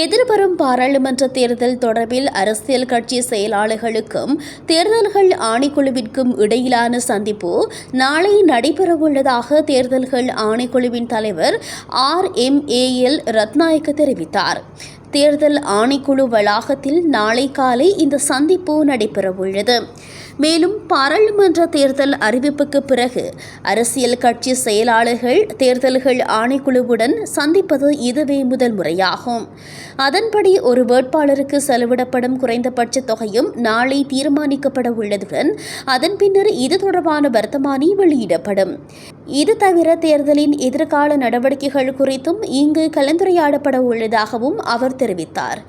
எதிர்வரும் பாராளுமன்ற தேர்தல் தொடர்பில் அரசியல் கட்சி செயலாளர்களுக்கும் தேர்தல்கள் ஆணைக்குழுவிற்கும் இடையிலான சந்திப்பு நாளை நடைபெறவுள்ளதாக தேர்தல்கள் ஆணைக்குழுவின் தலைவர் R M A L Ratnayake தெரிவித்தார். தேர்தல் ஆணைக்குழு வளாகத்தில் நாளை காலை இந்த சந்திப்பு நடைபெறவுள்ளது. மேலும் பாராளுமன்ற தேர்தல் அறிவிப்புக்கு பிறகு அரசியல் கட்சி செயலாளர்கள் தேர்தல்கள் ஆணைக்குழுவுடன் சந்திப்பது இதுவே முதல் முறையாகும். அதன்படி ஒரு வேட்பாளருக்கு செலவிடப்படும் குறைந்தபட்ச தொகையும் நாளை தீர்மானிக்கப்பட உள்ளதுடன் அதன் பின்னர் இது தொடர்பான வர்த்தமானி வெளியிடப்படும். இது தவிர தேர்தலின் எதிர்கால நடவடிக்கைகள் குறித்தும் இங்கு கலந்துரையாடப்பட உள்ளதாகவும் அவர் தெரிவித்தார்.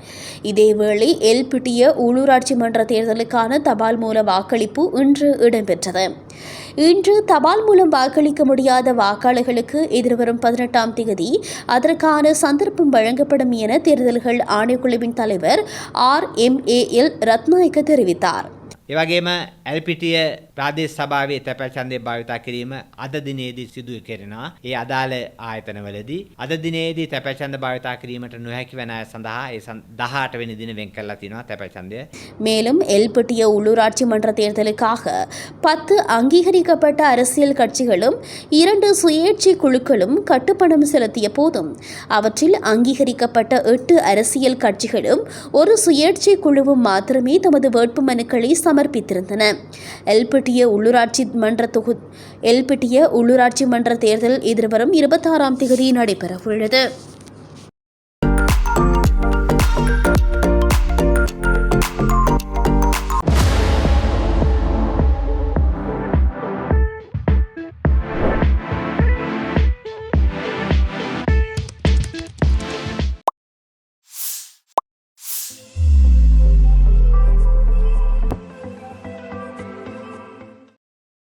இதேவேளை எல்பிட்டிய உள்ளூராட்சி மன்ற தேர்தலுக்கான தபால் மூல வாக்களிப்பு இன்று இடம்பெற்றது. இன்று தபால் மூலம் வாக்களிக்க முடியாத வாக்காளர்களுக்கு எதிர்வரும் பதினெட்டாம் தேதி அதற்கான சந்தர்ப்பம் வழங்கப்படும் என தேர்தல்கள் ஆணைக்குழுவின் தலைவர் R. M. A. L. Ratnayake தெரிவித்தார். එවගේම ඇල්පිටිය ප්‍රාදේශ සභාවේ තැපැල් ඡන්දය භාවිතා කිරීම අද දිනේදී සිදු කෙරෙනවා. ඒ අදාළ ආයතනවලදී අද දිනේදී තැපැල් ඡන්ද භාවිතා කිරීමට නොහැකි වන අය සඳහා ඒ 18 වෙනි දින වෙන් කරලා තිනවා තැපැල් ඡන්දය. மேலும் எல்பட்டிய உள்ளூராட்சி மன்ற தேர்தலுக்காக பத்து அங்கீகரிக்கப்பட்ட அரசியல் கட்சிகளும் இரண்டு சுயேட்சை குழுக்களும் கட்டுப்பணம் செலுத்திய போதும் அவற்றில் அங்கீகரிக்கப்பட்ட எட்டு அரசியல் கட்சிகளும் ஒரு சுயேட்சை குழுவும் மாத்திரமே தமது வேட்புமனுக்களை சமர்ப்பித்திருந்தன. எல்பிட்டிய உள்ளூராட்சி மன்ற தொகு எல்பிட்டிய உள்ளூராட்சி மன்ற தேர்தல் எதிர்வரும் இருபத்தாறாம் தேதி நடைபெறவுள்ளது.